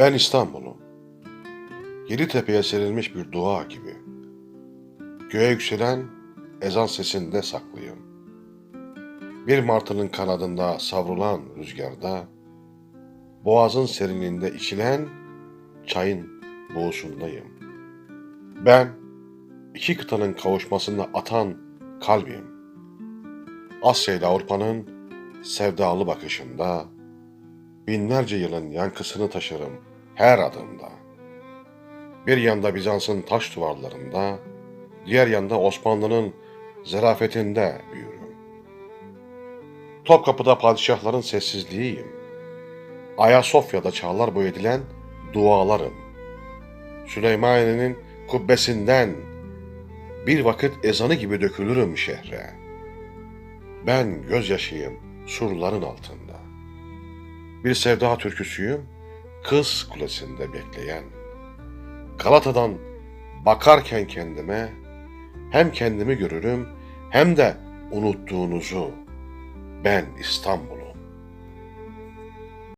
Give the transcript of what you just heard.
Ben İstanbul'um. Yedi tepeye serilmiş bir dua gibi. Göğe yükselen ezan sesinde saklıyım. Bir martının kanadında savrulan rüzgarda, boğazın serinliğinde içilen çayın boğusundayım. Ben iki kıtanın kavuşmasında atan kalbim. Asya ile Avrupa'nın sevdalı bakışında, binlerce yılın yankısını taşırım her adımda. Bir yanda Bizans'ın taş duvarlarında, diğer yanda Osmanlı'nın zarafetinde büyürüm. Topkapı'da padişahların sessizliğiyim. Ayasofya'da çağlar boyu edilen dualarım. Süleymaniye'nin kubbesinden bir vakit ezanı gibi dökülürüm şehre. Ben gözyaşıyım surların altında. Bir sevda türküsüyüm, kız kulesinde bekleyen. Galata'dan bakarken kendime, hem kendimi görürüm hem de unuttuğunuzu. Ben İstanbul.